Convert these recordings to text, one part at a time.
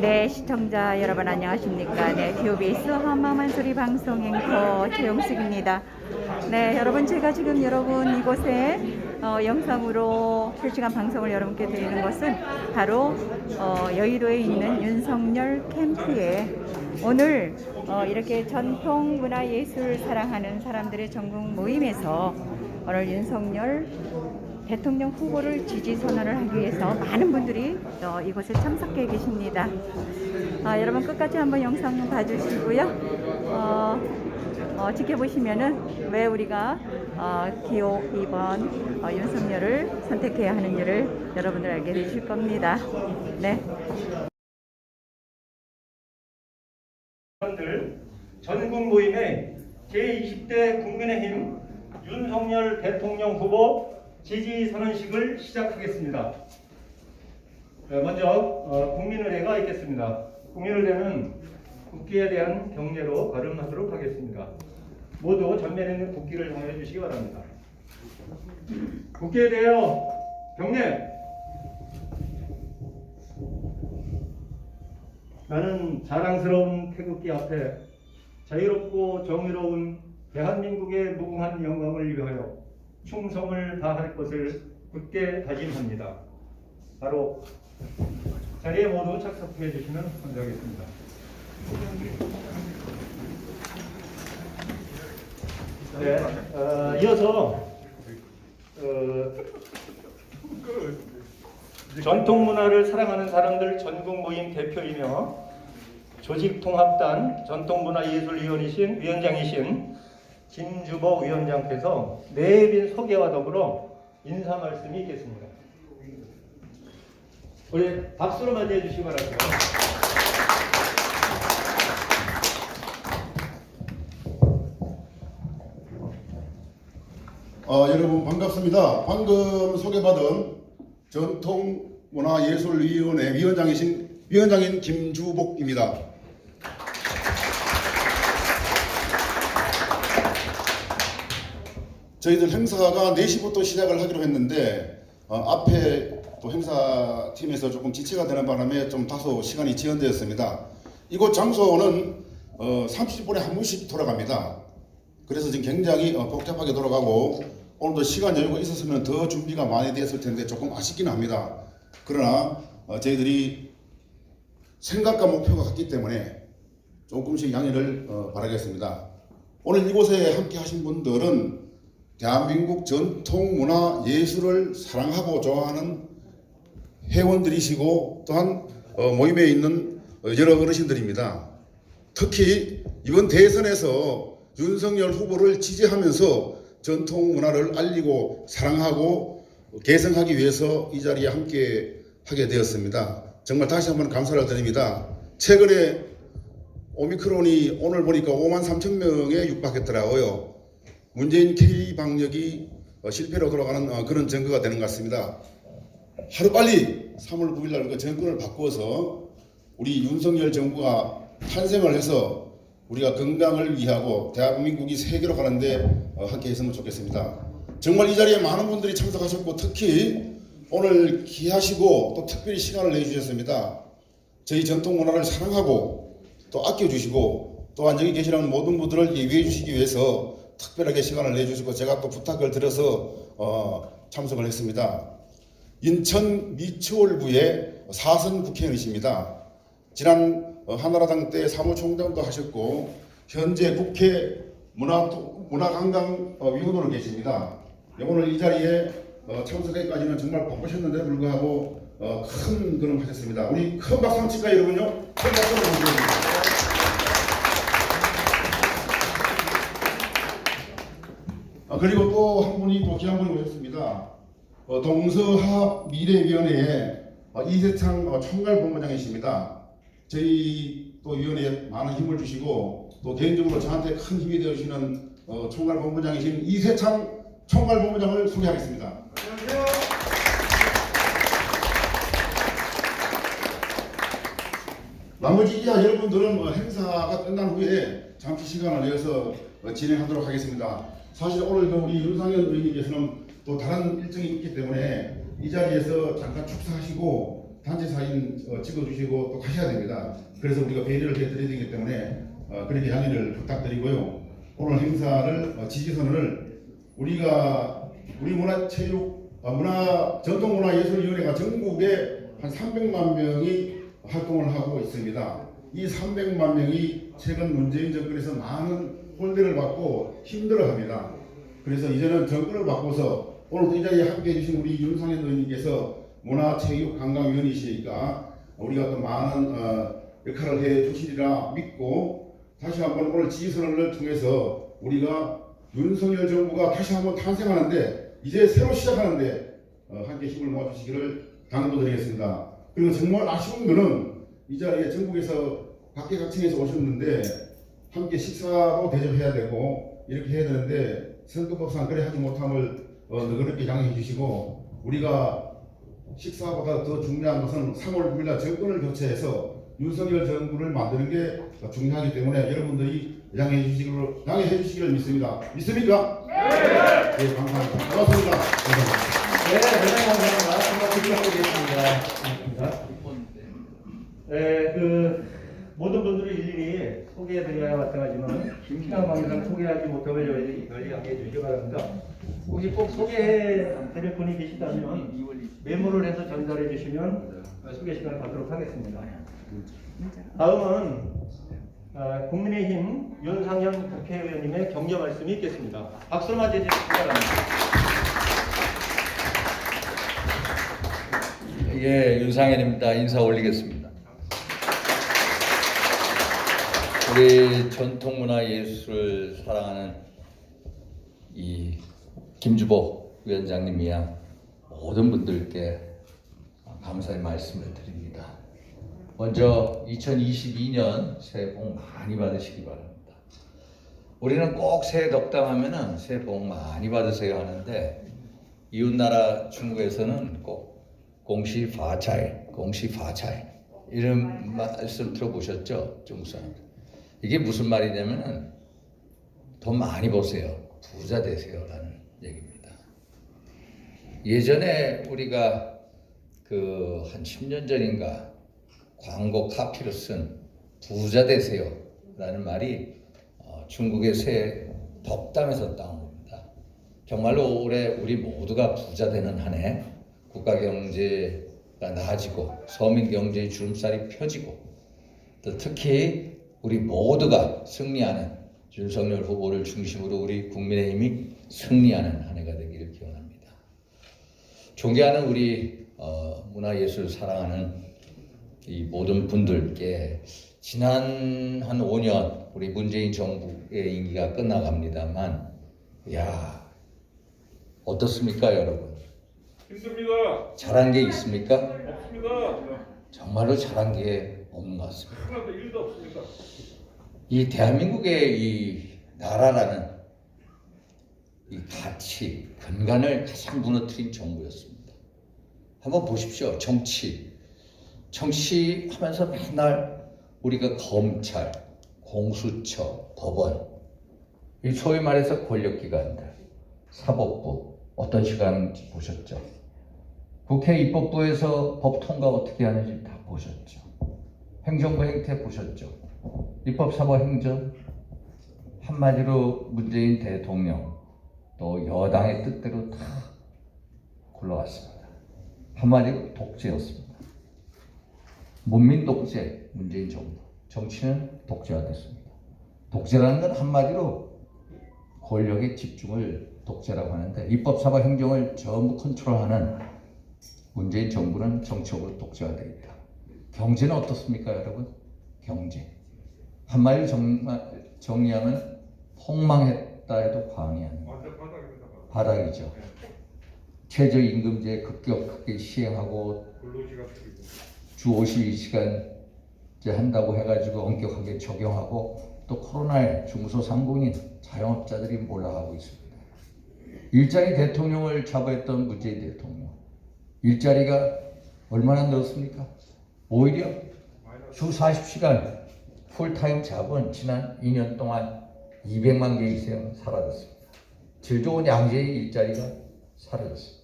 네, 시청자 여러분 안녕하십니까? 네, DOBS 한마만 소리 방송 앵커 최용숙입니다. 네, 여러분 제가 지금 여러분 이곳에 어, 영상으로 실시간 방송을 여러분께 드리는 것은 바로 어, 여의도에 있는 윤석열 캠프에 오늘 어, 이렇게 전통 문화 예술 사랑하는 사람들의 전국 모임에서 오늘 윤석열 대통령 후보를 지지 선언을 하기 위해서 많은 분들이 어, 이곳에 참석해 계십니다. 아, 여러분 끝까지 한번 영상 봐주시고요. 어, 어, 지켜보시면은 왜 우리가 어, 기호 2번 어, 윤석열을 선택해야 하는지를 여러분들 알게 되실 겁니다. 네. 들 전국 모임의 제20대 국민의힘 윤석열 대통령 후보 지지 선언식을 시작하겠습니다. 네, 먼저 어, 국민의례가 있겠습니다. 국민의례는 국기에 대한 경례로 발음하도록 하겠습니다. 모두 전면에 있는 국기를 향해 주시기 바랍니다. 국기에 대하여 경례. 나는 자랑스러운 태극기 앞에 자유롭고 정의로운 대한민국의 무궁한 영광을 위하여 충성을 다할 것을 굳게 다짐합니다. 바로 자리에 모두 착석해 주시면 감사하겠습니다. 네, 어, 이어서 어, 전통 문화를 사랑하는 사람들 전국 모임 대표이며 조직통합단 전통문화예술위원이신 위원장이신 김주보 위원장께서 내빈 소개와 더불어 인사 말씀이 있겠습니다. 우리 박수로 맞이해 주시기 바랍니다. 어, 여러분 반갑습니다. 방금 소개받은 전통문화예술위원회 위원장이신 위원장인 김주복입니다. 저희들 행사가 4시부터 시작을 하기로 했는데 어, 앞에 또 행사팀에서 조금 지체가 되는 바람에 좀 다소 시간이 지연되었습니다. 이곳 장소는 어, 30분에 한 번씩 돌아갑니다. 그래서 지금 굉장히 어, 복잡하게 돌아가고 오늘도 시간 여유가 있었으면 더 준비가 많이 됐을 텐데 조금 아쉽긴 합니다. 그러나 어, 저희들이 생각과 목표가 같기 때문에 조금씩 양해를 어, 바라겠습니다. 오늘 이곳에 함께 하신 분들은 대한민국 전통 문화 예술을 사랑하고 좋아하는 회원들이시고 또한 어, 모임에 있는 어, 여러 어르신들입니다. 특히 이번 대선에서 윤석열 후보를 지지하면서 전통 문화를 알리고 사랑하고 개성하기 위해서 이 자리에 함께 하게 되었습니다. 정말 다시 한번 감사를 드립니다. 최근에 오미크론이 오늘 보니까 5만 3천 명에 육박했더라고요. 문재인 K 방역이 어, 실패로 돌아가는 어, 그런 증거가 되는 것 같습니다. 하루 빨리 3월 9일 날 그 정권을 바꾸어서 우리 윤석열 정부가 탄생을 해서 우리가 건강을 위하고 대한민국이 세계로 가는데 어, 함께 했으면 좋겠습니다. 정말 이 자리에 많은 분들이 참석하셨고 특히 오늘 귀하시고 또 특별히 시간을 내주셨습니다. 저희 전통 문화를 사랑하고 또 아껴주시고 또한 여기 계시는 모든 분들을 예비해 주시기 위해서 특별하게 시간을 내주시고 제가 또 부탁을 드려서 어, 참석을 했습니다. 인천 미추홀구의 사선 국회의원이십니다. 지난 어, 한나라당 때 사무총장도 하셨고 현재 국회 문화 문화관광 어, 위원으로 계십니다. 오늘 이 자리에 어, 참석하기까지는 정말 바쁘셨는데 불구하고 어, 큰 그런 하셨습니다. 우리 큰 박수 한번 칠까요, 여러분요? 큰 박수 한번 주세요. 아, 그리고 또 한 분이 또 귀한 분이 오셨습니다. 어, 동서합 미래위원회의 어, 이세창 어, 총괄 본부장이십니다. 저희 또 위원회에 많은 힘을 주시고 또 개인적으로 저한테 큰 힘이 되어주시는 어, 총괄 본부장이신 이세창 총괄 본부장을 소개하겠습니다. 나머지 이하 여러분들은 어, 행사가 끝난 후에 잠시 시간을 내어서 어, 진행하도록 하겠습니다. 사실 오늘 그 우리 윤상현 의원님께서는 또 다른 일정이 있기 때문에 이 자리에서 잠깐 축사하시고 단체 사진 어, 찍어주시고 또 가셔야 됩니다. 그래서 우리가 배려를 해드려야 되기 때문에 어, 그렇게 양해를 부탁드리고요. 오늘 행사를 어, 지지선언을 우리가 우리 문화체육 어, 문화 전통문화예술위원회가 전국에 한 300만 명이 활동을 하고 있습니다. 이 300만 명이 최근 문재인 정권에서 많은 홀대를 받고 힘들어합니다. 그래서 이제는 정권을 바꿔서 오늘 이 자리에 함께 해 주신 우리 윤상현 의원님께서 문화체육관광위원이시니까 우리가 또 많은 어, 역할을 해 주시리라 믿고 다시 한번 오늘 지지선언을 통해서 우리가 윤석열 정부가 다시 한번 탄생하는데 이제 새로 시작하는데 어, 함께 힘을 모아주시기를 당부드리겠습니다. 그리고 정말 아쉬운 거는 이 자리에 전국에서 각계각층에서 오셨는데 함께 식사도 대접해야 되고 이렇게 해야 되는데 선거법상 그래 하지 못함을 어, 너그럽게 양해해 주시고 우리가 식사보다 더 중요한 것은 3월 9일날 정권을 교체해서 윤석열 정부를 만드는 게 중요하기 때문에 여러분들이 양해해 주시기를 양해해 주시기를 믿습니다. 믿습니까? 네. 네, 감사합니다. 고맙습니다. 감사합니다. 네, 대단히 감사합니다. 정말 드리 겠습니다. 네, 그 모든 분들을 일일이 소개해드려야 시간 관계상 소개하지 못하면 저희들이 관리하게 해주시기 바랍니다. 혹시 꼭 소개해드릴 분이 계시다면 메모를 해서 전달해 주시면 소개 시간을 갖도록 하겠습니다. 다음은 어, 국민의힘 윤상현 국회의원님의 격려 말씀이 있겠습니다. 박수로 맞이해 주시기 바랍니다. 예, 윤상현입니다. 인사 올리겠습니다. 우리 전통문화 예술을 사랑하는 이 김주보 위원장님이야 모든 분들께 감사의 말씀을 드립니다. 먼저 2022년 새해 복 많이 받으시기 바랍니다. 우리는 꼭 새해 덕담하면은 새해 복 많이 받으세요 하는데 이웃나라 중국에서는 꼭 공시 파차이, 공시 파차이 이런 말씀 들어보셨죠? 중국 사람. 이게 무슨 말이냐면은 돈 많이 버세요, 부자 되세요라는 얘기입니다. 예전에 우리가 그 한 10년 전인가 광고 카피로 쓴 부자 되세요라는 말이 어, 중국의 새 덕담에서 따온 겁니다. 정말로 올해 우리 모두가 부자 되는 한 해 국가 경제가 나아지고 서민 경제의 주름살이 펴지고 또 특히 우리 모두가 승리하는 윤석열 후보를 중심으로 우리 국민의힘이 승리하는 한 해가 되기를 기원합니다. 존경하는 우리 어, 문화예술 사랑하는 이 모든 분들께 지난 한 5년 우리 문재인 정부의 임기가 끝나갑니다만 야 어떻습니까 여러분? 힘듭니다. 잘한 게 있습니까? 없습니다. 정말로 잘한 게 없는 것 같습니다. 하나도 일도 없습니다. 이 대한민국의 이 나라라는 이 가치, 근간을 가장 무너뜨린 정부였습니다. 한번 보십시오. 정치. 정치하면서 맨날 우리가 검찰, 공수처, 법원, 이 소위 말해서 권력기관들, 사법부, 어떤 시간 보셨죠? 국회 입법부에서 법 통과 어떻게 하는지 다 보셨죠? 행정부 행태 보셨죠? 입법, 사법, 행정 한마디로 문재인 대통령 또 여당의 뜻대로 다 굴러왔습니다. 한마디로 독재였습니다. 문민 독재 문재인 정부 정치는 독재화 됐습니다. 독재라는 건 한마디로 권력의 집중을 독재라고 하는데 입법, 사법, 행정을 전부 컨트롤하는 문재인 정부는 정치적으로 독재화되어 있다. 경제는 어떻습니까, 여러분? 경제. 한마디로 정말 정리하면 폭망했다 해도 과언이 아닙니다. 바닥입니다. 바닥이죠. 최저임금제 급격하게 시행하고. 주 52시간 제 한다고 해가지고 엄격하게 적용하고 또 코로나에 중소상공인 자영업자들이 몰아가고 있습니다. 일자리 대통령을 잡아했던 문재인 대통령 일자리가 얼마나 늘었습니까? 오히려 주 40시간 풀타임 잡은 지난 2년 동안 200만 개 이상 사라졌습니다. 질 좋은 양재의 일자리가 사라졌습니다.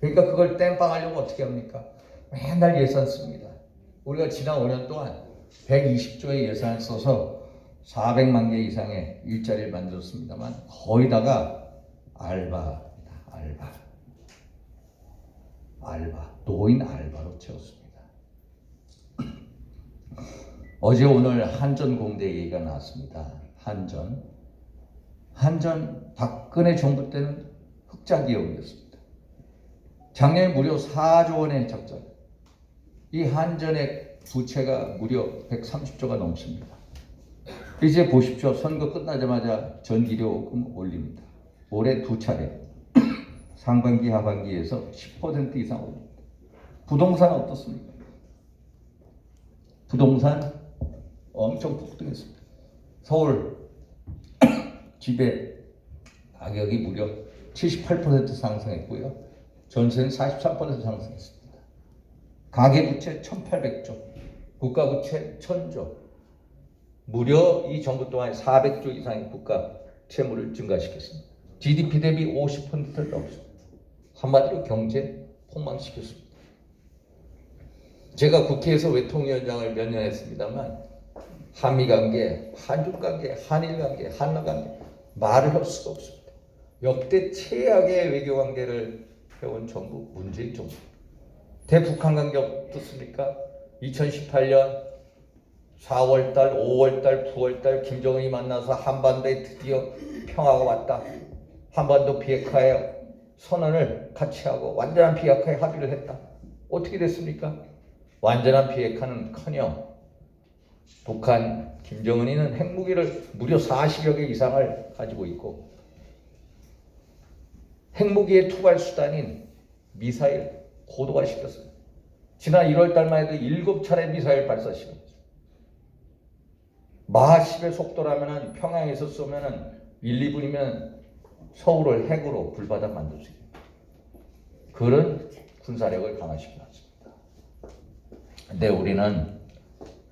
그러니까 그걸 땜빵하려고 어떻게 합니까? 맨날 예산 씁니다. 우리가 지난 5년 동안 120조의 예산을 써서 400만 개 이상의 일자리를 만들었습니다만 거의 다가 알바입니다. 알바. 알바. 노인 알바로 채웠습니다. 어제 오늘 한전 공대 얘기가 나왔습니다. 한전. 한전 박근혜 정부 때는 흑자 기업이었습니다. 작년에 무려 4조 원의 적자. 이 한전의 부채가 무려 130조가 넘습니다. 이제 보십시오. 선거 끝나자마자 전기료금 올립니다. 올해 두 차례. 상반기 하반기에서 10% 이상 올립니다. 부동산 어떻습니까? 부동산 엄청 폭등했습니다. 서울 집의 가격이 무려 78% 상승했고요. 전세는 43% 상승했습니다. 가계부채 1,800조, 국가부채 1,000조, 무려 이 정부 동안 400조 이상의 국가 채무를 증가시켰습니다. GDP 대비 50%를 넘습니다. 한마디로 경제 폭망시켰습니다. 제가 국회에서 외통위원장을 몇 년 했습니다만 한미 관계, 한중 관계, 한일 관계, 한러 관계 말을 할 수가 없습니다. 역대 최악의 외교 관계를 해온 정부 문재인 정부. 대북한 관계 어떻습니까? 2018년 4월달, 5월달, 9월달 김정은이 만나서 한반도에 드디어 평화가 왔다. 한반도 비핵화에 선언을 같이 하고 완전한 비핵화에 합의를 했다. 어떻게 됐습니까? 완전한 비핵화는 커녕 북한 김정은이는 핵무기를 무려 40여 개 이상을 가지고 있고 핵무기의 투발 수단인 미사일 고도화 시켰어요. 지난 1월 달만 해도 7차례 미사일 발사시켰어요. 마하 10의 속도라면은 평양에서 쏘면은 1, 2분이면 서울을 핵으로 불바다 만들 수 있어요. 그런 군사력을 강화시켜 놨습니다. 근데 우리는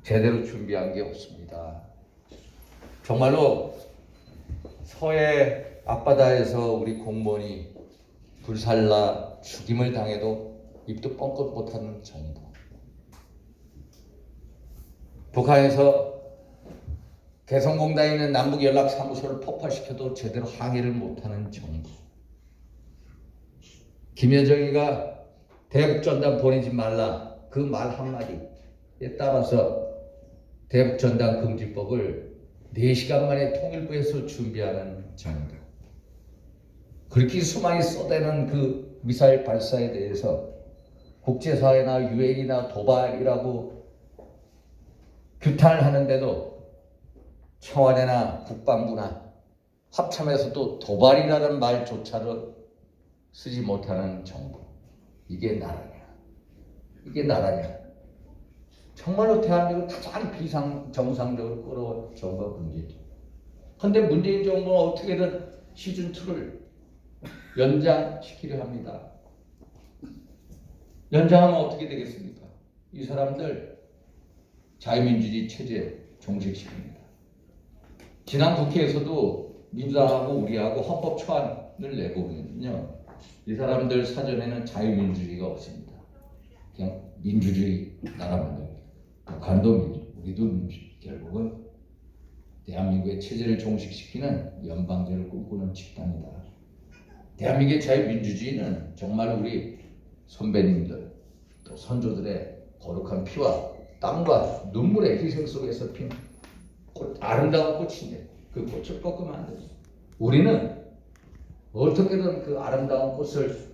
제대로 준비한 게 없습니다. 정말로 서해 앞바다에서 우리 공무원이 불살라 죽임을 당해도 입도 뻥끗 못하는 정부. 북한에서 개성공단에 있는 남북연락사무소를 폭파시켜도 제대로 항의를 못하는 정부. 김여정이가 대북전단 보내지 말라 그 말 한마디에 따라서 대북전단 금지법을 4시간 만에 통일부에서 준비하는 정부. 그렇게 수많이 쏟아내는 그 미사일 발사에 대해서 국제사회나 유엔이나 도발이라고 규탄을 하는데도 청와대나 국방부나 합참에서도 도발이라는 말조차도 쓰지 못하는 정부. 이게 나라냐? 이게 나라냐? 정말로 대한민국을 가장 비상 정상적으로 끌어온 정부가 문재인. 근데 문재인 정부는 어떻게든 시즌 2를 연장시키려 합니다. 연장하면 어떻게 되겠습니까? 이 사람들 자유민주주의 체제 종식시킵니다. 지난 국회에서도 민주당하고 우리하고 헌법 초안을 내보면요. 이 사람들 사전에는 자유민주주의가 없습니다. 그냥 민주주의 나라 만듭니다. 북한도 민주, 우리도 민주. 결국은 대한민국의 체제를 종식시키는 연방제를 꿈꾸는 집단이다. 대한민국의 자유민주주의는 정말 우리 선배님들 또 선조들의 거룩한 피와 땀과 눈물의 희생 속에서 핀 꽃, 아름다운 꽃인데 그 꽃을 꺾으면 안 되죠. 우리는 어떻게든 그 아름다운 꽃을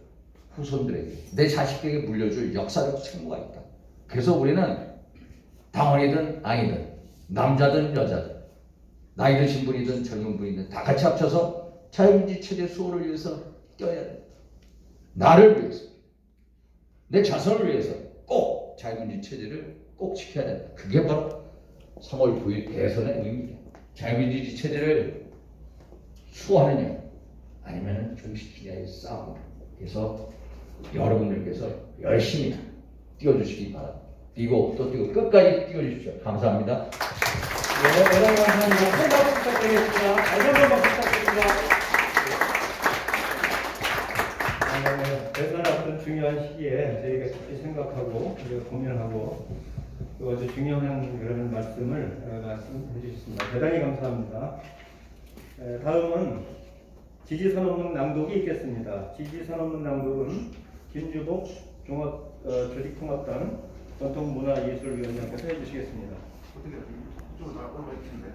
후손들에게 내 자식에게 물려줄 역사적 책무가 있다. 그래서 우리는 당원이든 아니든 남자든 여자든 나이 드신 분이든 젊은 분이든 다 같이 합쳐서 자유민주 체제 수호를 위해서 뛰어야 돼. 나를 위해서 내 자손을 위해서 꼭 자유민주 체제를 꼭 지켜야 된다. 그게 바로 3월 9일 대선의 의미입니다. 자유민주주의 체제를 수호하느냐 아니면 중시키냐의 싸움. 그래서 여러분들께서 열심히 뛰어주시기 바랍니다. 뛰고 또 뛰고 끝까지 뛰어주십시오. 감사합니다. 네, 대단히 감사합니다. 큰 박수 부탁드리겠습니다. 다시 한번 박수 부탁드립니다. 네, 대선 앞둔 중요한 시기에 저희가 깊이 생각하고 우리가 고민하고 또 아주 중요한 그런 말씀을 어, 말씀해 주셨습니다. 대단히 감사합니다. 에, 다음은 지지선언문 낭독이 있겠습니다. 지지선언문 낭독은 김주복 종합 어, 조직통합당 전통문화예술위원장께서 해주시겠습니다. 어떻게 이쪽으로 나올 텐데.